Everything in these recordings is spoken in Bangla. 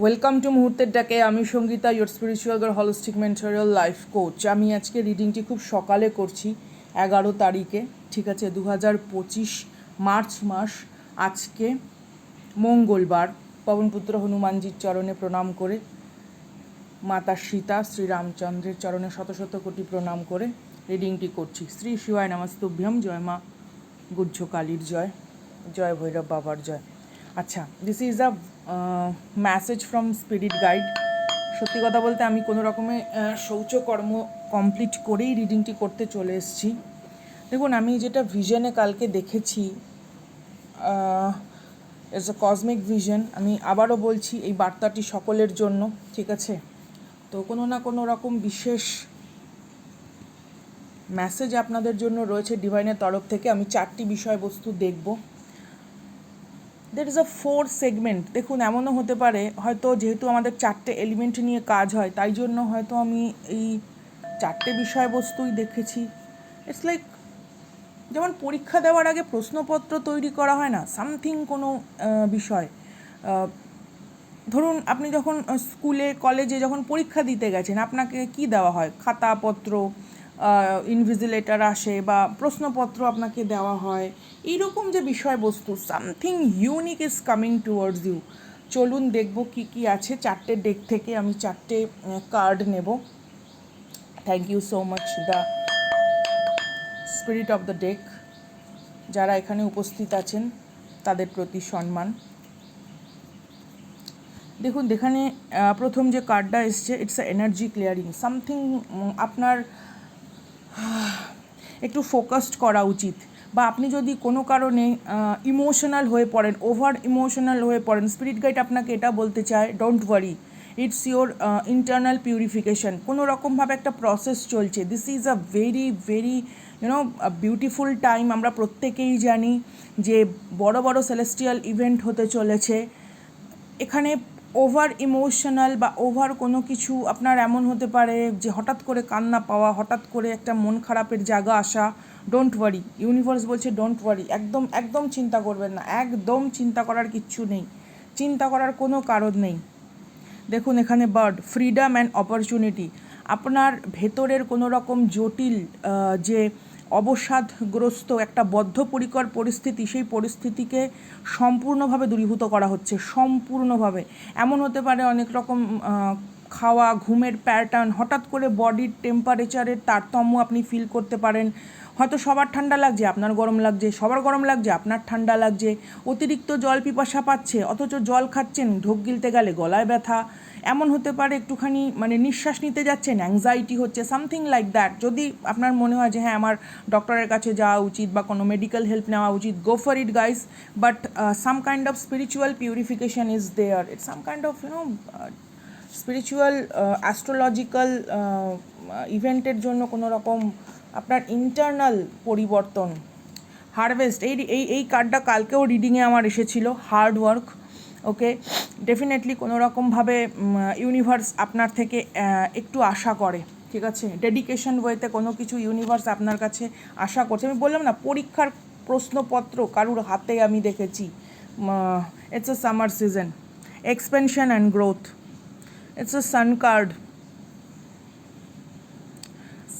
ওয়েলকাম টু মুহূর্তের ডাকে আমি Sangeeta your spiritual guide holistic mentorial life coach আমি আজকে রিডিংটি খুব সকালে করছি, এগারো তারিখে, ঠিক আছে দু হাজার পঁচিশ মার্চ মাস, আজকে মঙ্গলবার। পবনপুত্র হনুমানজির চরণে প্রণাম করে, মাতা সীতা শ্রীরামচন্দ্রের চরণে শত শত কোটি প্রণাম করে রিডিংটি করছি। শ্রী শিবায় নমস্তুভ্যম, জয় মা গুজ্জ কালীর জয় জয় ভৈরব বাবার জয়। আচ্ছা this is a message from spirit guide সত্যি কথা বলতে আমি কোনো রকমে আহ, শৌচকর্ম কমপ্লিট করেই রিডিংটি করতে চলে এসেছি। দেখুন আমি যেটা ভিশনে কালকে দেখেছি এজ আ কসমিক ভিশন আমি আবারও বলছি এই বার্তাটি সকলের জন্য ঠিক আছে? তো কোনো না কোনো রকম বিশেষ মেসেজ আপনাদের জন্য রয়েছে ডিভাইনের তরফ থেকে। আমি চারটি বিষয়বস্তু দেখব। There is a four segment দেখুন, এমনও হতে পারে, হয়তো যেহেতু আমাদের চারটে এলিমেন্ট নিয়ে কাজ হয়, তাই জন্য হয়তো আমি এই চারটে বিষয়বস্তুই দেখেছি। ইটস লাইক যেমন পরীক্ষা দেওয়ার আগে প্রশ্নপত্র তৈরি করা হয় না সামথিং কোনো বিষয়। ধরুন, আপনি যখন স্কুলে, কলেজে যখন পরীক্ষা দিতে গেছেন, আপনাকে কি দেওয়া হয়? খাতাপত্র ইনভিজিলেটার আসে বা প্রশ্নপত্র আপনাকে দেওয়া হয়, এইরকম যে বিষয়বস্তু something unique is coming towards you চলুন দেখব কি কি আছে চারটে ডেক থেকে, আমি চারটে কার্ড নেব। Thank you so much the spirit of the deck যারা এখানে উপস্থিত আছেন, তাদের প্রতি সম্মান। দেখুন এখানে প্রথম যে কার্ডটা এসছে it's a energy clearing something আপনার একটু ফোকাসড করা উচিত। বা আপনি যদি কোনো কারণে ইমোশনাল হয়ে পড়েন ওভার ইমোশনাল হয়ে পড়েন স্পিরিট গাইড আপনাকে এটা বলতে চায় don't worry it's your internal purification কোনো রকমভাবে একটা প্রসেস চলছে। This is a very very you know beautiful time আমরা প্রত্যেকেই জানি যে বড় বড় সেলেস্টিয়াল ইভেন্ট হতে চলেছে। এখানে ওভার ইমোশনাল বা ওভার কোনো কিছু আপনার এমন হতে পারে যে হঠাৎ করে কান্না পাওয়া, হঠাৎ করে একটা মন খারাপের জায়গা আসা ডোন্ট ওয়ারি ইউনিভার্স বলছে ডোন্ট ওয়ারি একদম একদম চিন্তা করবেন না, একদম চিন্তা করার কিচ্ছু নেই, চিন্তা করার কোনো কারণ নেই। দেখুন এখানে বার্ড ফ্রিডম অ্যান্ড অপরচুনিটি আপনার ভেতরের কোনো রকম জটিল যে অবসাদগ্রস্ত একটা বদ্ধপরিকর পরিস্থিতি, সেই পরিস্থিতিকে সম্পূর্ণভাবে দূরীভূত করা হচ্ছে, সম্পূর্ণভাবে। এমন হতে পারে অনেক রকম খাওয়া, ঘুমের প্যাটার্ন হঠাৎ করে বডির টেম্পারেচারের তারতম্য আপনি ফিল করতে পারেন। হয়তো সবার ঠান্ডা লাগছে, আপনার গরম লাগছে, সবার গরম লাগছে, আপনার ঠান্ডা লাগছে, অতিরিক্ত জল পিপাসা পাচ্ছে, অথচ জল খাচ্ছেন, ঢোক গিলতে গেলে গলায় ব্যথা, এমন হতে পারে একটুখানি মানে নিঃশ্বাস নিতে যাচ্ছেন অ্যাংজাইটি হচ্ছে সামথিং লাইক দ্যাট যদি আপনার মনে হয় যে হ্যাঁ আমার ডক্টরের কাছে যাওয়া উচিত বা কোনো মেডিকেল হেল্প নেওয়া উচিত go for it guys but some kind of spiritual purification is there it's some kind of you know spiritual astrological ইভেন্টের জন্য কোনো রকম আপনার ইন্টারনাল পরিবর্তন হারভেস্ট এই এই এই কার্ডটা কালকেও রিডিংয়ে আমার এসেছিল হার্ড ওয়ার্ক ওকে ডেফিনেটলি কোনো রকমভাবে ইউনিভার্স আপনার থেকে একটু আশা করে, ঠিক আছে? ডেডিকেশন ওয়েতে কোনো কিছু ইউনিভার্স আপনার কাছে আশা করছে। আমি বললাম না, পরীক্ষার প্রশ্নপত্র কারুর হাতে আমি দেখেছি it's a summer season expansion and growth it's a sun card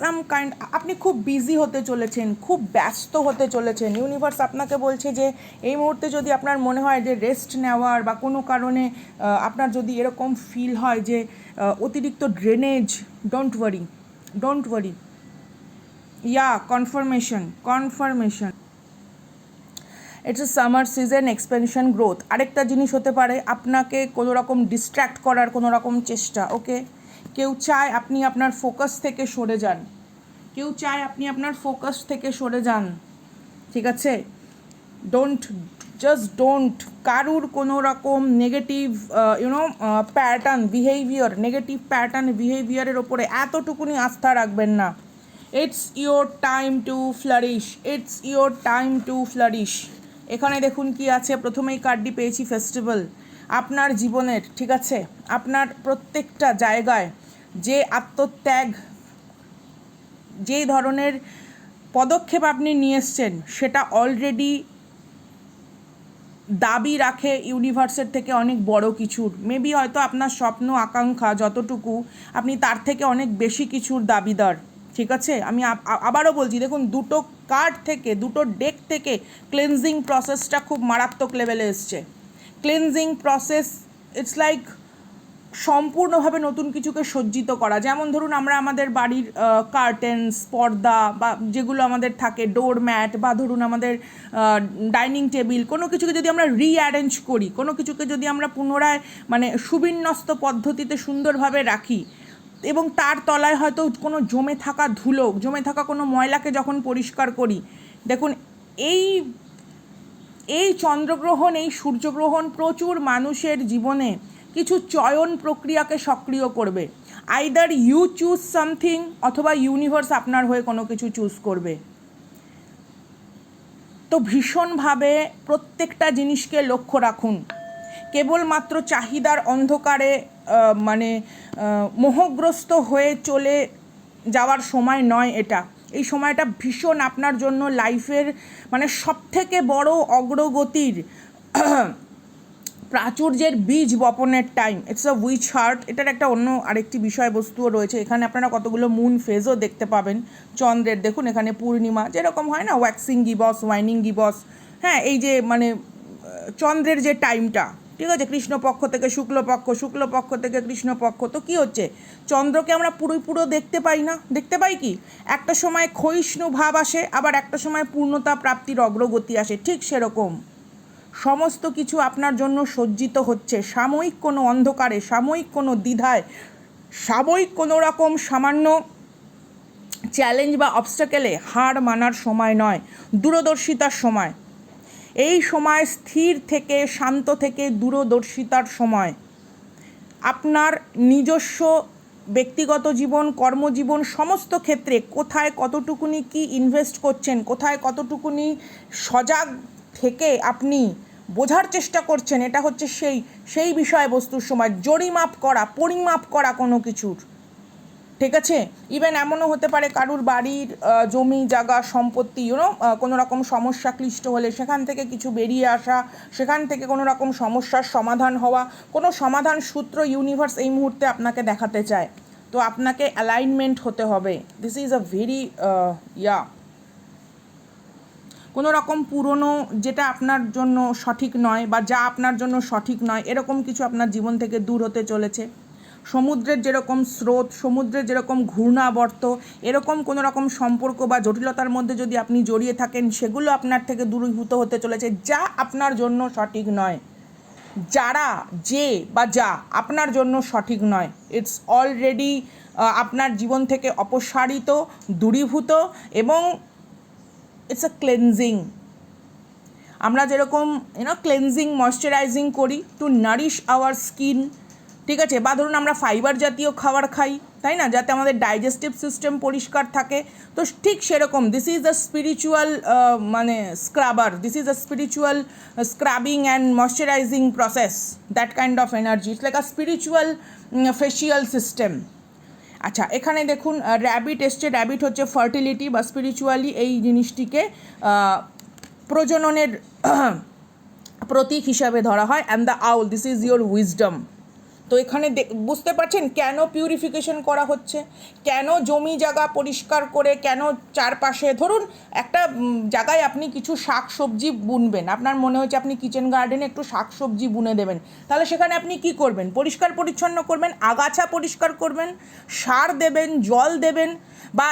some kind আপনি খুব বিজি হতে চলেছেন, খুব ব্যস্ত হতে চলেছেন। ইউনিভার্স আপনাকে বলছে যে, এই মুহূর্তে যদি আপনার মনে হয় যে রেস্ট নেওয়ার বা কোনো কারণে আপনার যদি এরকম ফিল হয় যে অতিরিক্ত drainage don't worry don't worry yeah confirmation confirmation it's a summer season expansion growth আরেকটা জিনিস হতে পারে, আপনাকে কোনো রকম ডিস্ট্র্যাক্ট করার কোনো রকম চেষ্টা ওকে কেউ চায় আপনি আপনার ফোকাস থেকে সরে যান। কেউ চায় আপনি আপনার ফোকাস থেকে সরে যান, ঠিক আছে? ডোন্ট জাস্ট ডোন্ট কারুর কোনো রকম negative you know pattern behaviour negative pattern বিহেভিয়ারের ওপরে এতটুকুনি আস্থা রাখবেন না। It's your time to flourish it's your time to flourish এখানে দেখুন কি আছে, প্রথমেই কার্ডটি পেয়েছি ফেস্টিভ্যাল আপনার জীবনের, ঠিক আছে? আপনার প্রত্যেকটা জায়গায় যে আত্মত্যাগ যে ধরনের পদক্ষেপ আপনি নিয়ে এসছেন, সেটা অলরেডি দাবি রাখে ইউনিভার্সের থেকে অনেক বড় কিছুর। মেবি হয়তো আপনার স্বপ্ন, আকাঙ্ক্ষা যতটুকু, আপনি তার থেকে অনেক বেশি কিছুর দাবিদার। ঠিক আছে? আমি আবারও বলছি, দেখুন, দুটো কার্ড থেকে, দুটো ডেক থেকে ক্লেনজিং প্রসেসটা খুব মারাত্মক লেভেলে এসছে। ক্লেনজিং প্রসেস ইটস লাইক সম্পূর্ণভাবে নতুন কিছুকে সজ্জিত করা। যেমন ধরুন, আমরা আমাদের বাড়ির কার্টেন্স পর্দা বা যেগুলো আমাদের থাকে ডোর ম্যাট বা ধরুন আমাদের ডাইনিং টেবিল কোনো কিছুকে যদি আমরা রিঅ্যারেঞ্জ করি, কোনো কিছুকে যদি আমরা পুনরায় মানে সুবিন্যস্ত পদ্ধতিতে সুন্দরভাবে রাখি, এবং তার তলায় হয়তো কোনো জমে থাকা ধুলো, জমে থাকা কোনো ময়লাকে যখন পরিষ্কার করি, দেখুন, এই এই চন্দ্রগ্রহণ, এই সূর্যগ্রহণ প্রচুর মানুষের জীবনে কিছু চয়ন প্রক্রিয়াকে সক্রিয় করবে। আইদার ইউ চুজ সামথিং অথবা ইউনিভার্স আপনার হয়ে কোনো কিছু চুজ করবে। তো ভীষণভাবে প্রত্যেকটা জিনিসকে লক্ষ্য রাখুন। কেবলমাত্র চাহিদার অন্ধকারে মানে মোহগ্রস্ত হয়ে চলে যাওয়ার সময় নয় এটা। এই সময়টা ভীষণ আপনার জন্য লাইফের মানে সবথেকে বড় অগ্রগতির প্রাচুর্যের বীজ বপনের time it's a which heart এটার একটা অন্য আরেকটি বিষয়বস্তুও রয়েছে। এখানে আপনারা কতগুলো মুন ফেজও দেখতে পাবেন। চন্দ্রের দেখুন, এখানে পূর্ণিমা, যেরকম হয় না ওয়াক্সিং গিবস ওয়াইনিং গিবস হ্যাঁ এই যে মানে চন্দ্রের যে টাইমটা ঠিক আছে, কৃষ্ণপক্ষ থেকে শুক্লপক্ষ শুক্লপক্ষ থেকে কৃষ্ণপক্ষ, তো কি হচ্ছে? চন্দ্রকে আমরা পুরো পুরো দেখতে পাই না। দেখতে পাই কি? একটা সময় ক্ষয়িষ্ণু ভাব আসে, আবার একটা সময় পূর্ণতা প্রাপ্তির অগ্রগতি আসে। ঠিক সেরকম। সমস্ত কিছু আপনার জন্য সজ্জিত হচ্ছে। সাময়িক কোনো অন্ধকারে, সাময়িক কোনো দ্বিধায়, সাময়িক কোনো রকম সামান্য চ্যালেঞ্জ বা অবস্টাকেলে হার মানার সময় নয়, দূরদর্শিতার সময়। এই সময় স্থির থেকে, শান্ত থেকে দূরদর্শিতার সময়। আপনার নিজস্ব ব্যক্তিগত জীবন, কর্মজীবন, সমস্ত ক্ষেত্রে কোথায় কতটুকুনি কি ইনভেস্ট করছেন, কোথায় কতটুকুনি সজাগ থেকে আপনি বোঝার চেষ্টা করছেন, এটা হচ্ছে সেই সেই বিষয়বস্তুর সময়, জরিমাপ করা, পরিমাপ করা কোনো কিছুর। ঠিক আছে? ইভেন এমনও হতে পারে কারুর বাড়ির জমি, জায়গা, সম্পত্তি ইউনো কোনো রকম সমস্যা ক্লিষ্ট হলে সেখান থেকে কিছু বেরিয়ে আসা, সেখান থেকে কোনো রকম সমস্যার সমাধান হওয়া, কোনো সমাধান সূত্র ইউনিভার্স এই মুহূর্তে আপনাকে দেখাতে চায়। তো আপনাকে অ্যালাইনমেন্ট হতে হবে। This is a very yeah কোনো রকম পুরনো যেটা আপনার জন্য সঠিক নয় বা যা আপনার জন্য সঠিক নয়, এরকম কিছু আপনার জীবন থেকে দূর হতে চলেছে। সমুদ্রের যেরকম স্রোত, সমুদ্রের যেরকম ঘূর্ণাবর্ত, এরকম কোনো রকম সম্পর্ক বা জটিলতার মধ্যে যদি আপনি জড়িয়ে থাকেন, সেগুলো আপনার থেকে দূরীভূত হতে চলেছে, যা আপনার জন্য সঠিক নয়। যারা, যে বা যা আপনার জন্য সঠিক নয় ইটস অলরেডি আপনার জীবন থেকে অপসারিত, দূরীভূত এবং ইটস আ ক্লেনজিং আমরা যেরকম ইউনো ক্লেনজিং ময়শ্চারাইজিং করি টু নারিশ আওয়ার স্কিন ঠিক আছে? বা ধরুন আমরা ফাইবার জাতীয় খাবার খাই, তাই না? যাতে আমাদের ডাইজেস্টিভ সিস্টেম পরিষ্কার থাকে। তো ঠিক সেরকম দিস ইজ আ স্পিরিচুয়াল মানে scrubber this is a spiritual scrubbing and moisturising process that kind of energy it's like a spiritual facial system আচ্ছা এখানে দেখুন র্যাবিট এসছে। র্যাবিট হচ্ছে ফার্টিলিটি বা স্পিরিচুয়ালি এই জিনিসটিকে প্রজননের প্রতীক হিসাবে ধরা হয়। And the owl this is your wisdom তো এখানে বুঝতে পারছেন কেন পিউরিফিকেশন করা হচ্ছে? কেন জমি জায়গা পরিষ্কার করে, কেন চারপাশে? ধরুন, একটা জায়গায় আপনি কিছু শাক সবজি বুনবেন। আপনার মনে হচ্ছে আপনি কিচেন গার্ডেনে একটু শাক সবজি বুনে দেবেন। তাহলে সেখানে আপনি কি করবেন? পরিষ্কার পরিচ্ছন্ন করবেন, আগাছা পরিষ্কার করবেন, সার দেবেন, জল দেবেন, বা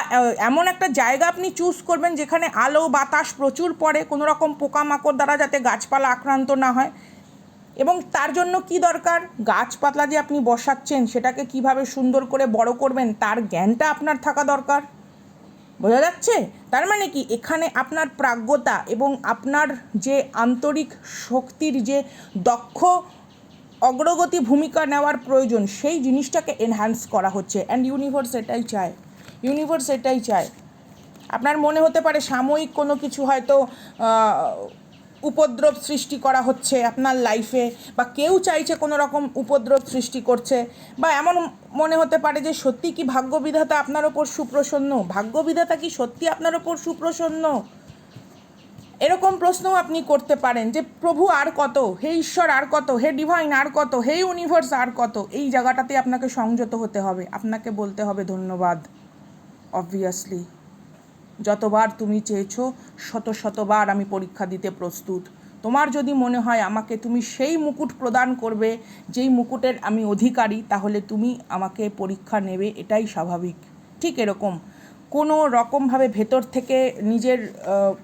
এমন একটা জায়গা আপনি চুজ করবেন যেখানে আলো বাতাস প্রচুর পড়ে, কোনো রকম পোকামাকড় দ্বারা যাতে গাছপালা আক্রান্ত না হয়। এবং তার জন্য কি দরকার? গাছপালা যে আপনি বসাচ্ছেন, সেটাকে কীভাবে সুন্দর করে বড় করবেন, তার জ্ঞানটা আপনার থাকা দরকার। বোঝা যাচ্ছে? তার মানে কি? এখানে আপনার প্রাজ্ঞতা এবং আপনার যে আন্তরিক শক্তির যে দক্ষ অগ্রগতি ভূমিকা নেওয়ার প্রয়োজন, সেই জিনিসটাকে এনহ্যান্স করা হচ্ছে। অ্যান্ড ইউনিভার্স এটাই চায়। ইউনিভার্স এটাই চায়। আপনার মনে হতে পারে সাময়িক কোনো কিছু হয়তো উপদ্রব সৃষ্টি করা হচ্ছে আপনার লাইফে বা কেউ চাইছে কোনো রকম উপদ্রব সৃষ্টি করছে, বা এমন মনে হতে পারে যে সত্যি কি ভাগ্যবিধাতা আপনার ওপর সুপ্রসন্ন? ভাগ্যবিধাতা কি সত্যি আপনার ওপর সুপ্রসন্ন? এরকম প্রশ্নও আপনি করতে পারেন যে প্রভু আর কত? হে ঈশ্বর আর কত? হে ডিভাইন আর কত? হে ইউনিভার্স আর কত? এই জায়গাটাতে আপনাকে সংযত হতে হবে। আপনাকে বলতে হবে ধন্যবাদ অবভিয়াসলি যতবার তুমি চেয়েছো, শত শতবার আমি পরীক্ষা দিতে প্রস্তুত। তোমার যদি মনে হয় আমাকে তুমি সেই মুকুট প্রদান করবে, যেই মুকুটের আমি অধিকারী, তাহলে তুমি আমাকে পরীক্ষা নেবে, এটাই স্বাভাবিক। ঠিক এরকম। কোনো রকমভাবে ভেতর থেকে নিজের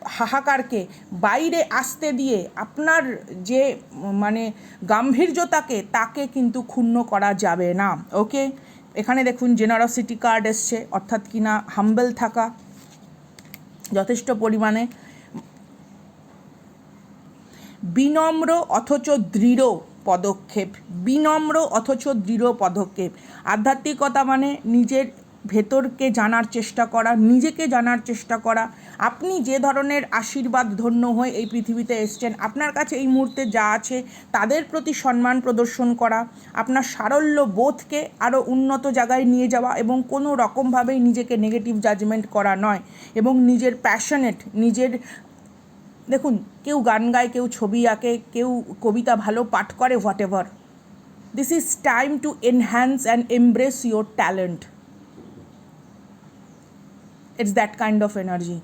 হাহাকারকে বাইরে আসতে দিয়ে আপনার যে মানে গাম্ভীর্যতাকে, তাকে কিন্তু ক্ষুণ্ণ করা যাবে না। ওকে? এখানে দেখুন জেনারসিটি কার্ড এসছে, অর্থাৎ কিনা হাম্বেল থাকা। যথেষ্ট পরিমাণে। বিনম্র অথচ দৃঢ় পদক্ষেপ। বিনম্র অথচ দৃঢ় পদক্ষেপ। আধ্যাত্মিকতা মানে নিজের ভেতরকে জানার চেষ্টা করা, নিজেকে জানার চেষ্টা করা। আপনি যে ধরনের আশীর্বাদ ধন্য হয়ে এই পৃথিবীতে এসছেন, আপনার কাছে এই মুহূর্তে যা আছে তাদের প্রতি সম্মান প্রদর্শন করা, আপনার সারল্য বোধকে আরও উন্নত জায়গায় নিয়ে যাওয়া এবং কোনো রকমভাবেই নিজেকে নেগেটিভ জাজমেন্ট করা নয় এবং নিজের প্যাশনেট নিজের, দেখুন, কেউ গান গায়, কেউ ছবি আঁকে, কেউ কবিতা ভালো পাঠ করে whatever this is time to enhance and embrace your talent it's that kind of energy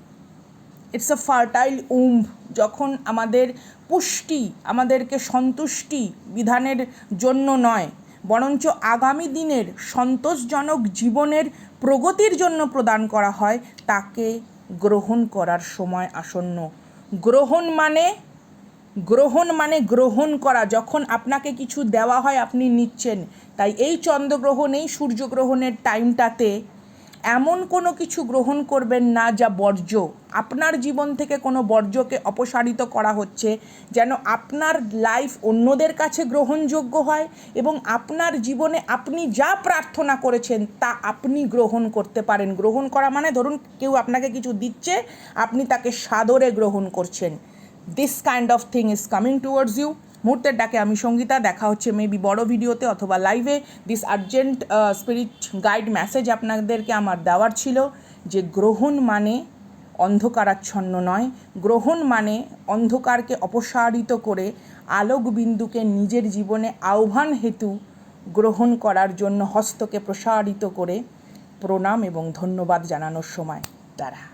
it's a fertile womb যখন আমাদের পুষ্টি, আমাদেরকে সন্তুষ্টি বিধানের জন্য নয়, বরঞ্চ আগামী দিনের সন্তোষজনক জীবনের প্রগতির জন্য প্রদান করা হয়, তাকে গ্রহণ করার সময় আসন্ন। গ্রহণ মানে গ্রহণ মানে গ্রহণ করা। যখন আপনাকে কিছু দেওয়া হয়, আপনি নিচ্ছেন। তাই এই চন্দ্রগ্রহণ, এই সূর্যগ্রহণের টাইমটাতে এমন কোনো কিছু গ্রহণ করবেন না যা বর্জ্য। আপনার জীবন থেকে কোনো বর্জ্যকে অপসারিত করা হচ্ছে যেন আপনার লাইফ অন্যদের কাছে গ্রহণযোগ্য হয় এবং আপনার জীবনে আপনি যা প্রার্থনা করেছেন তা আপনি গ্রহণ করতে পারেন। গ্রহণ করা মানে ধরুন কেউ আপনাকে কিছু দিচ্ছে, আপনি তাকে সাদরে গ্রহণ করছেন। This kind of thing is coming towards you মুহূর্তের ডাকে আমি সঙ্গীতা, দেখা হচ্ছে মেবি বড় ভিডিওতে অথবা লাইভে this urgent spirit guide message আপনাদেরকে আমার দেওয়ার ছিল যে গ্রহণ মানে অন্ধকারাচ্ছন্ন নয়। গ্রহণ মানে অন্ধকারকে অপসারিত করে আলোক বিন্দুকে নিজের জীবনে আহ্বান হেতু গ্রহণ করার জন্য হস্তকে প্রসারিত করে প্রণাম এবং ধন্যবাদ জানানোর সময়। তারা।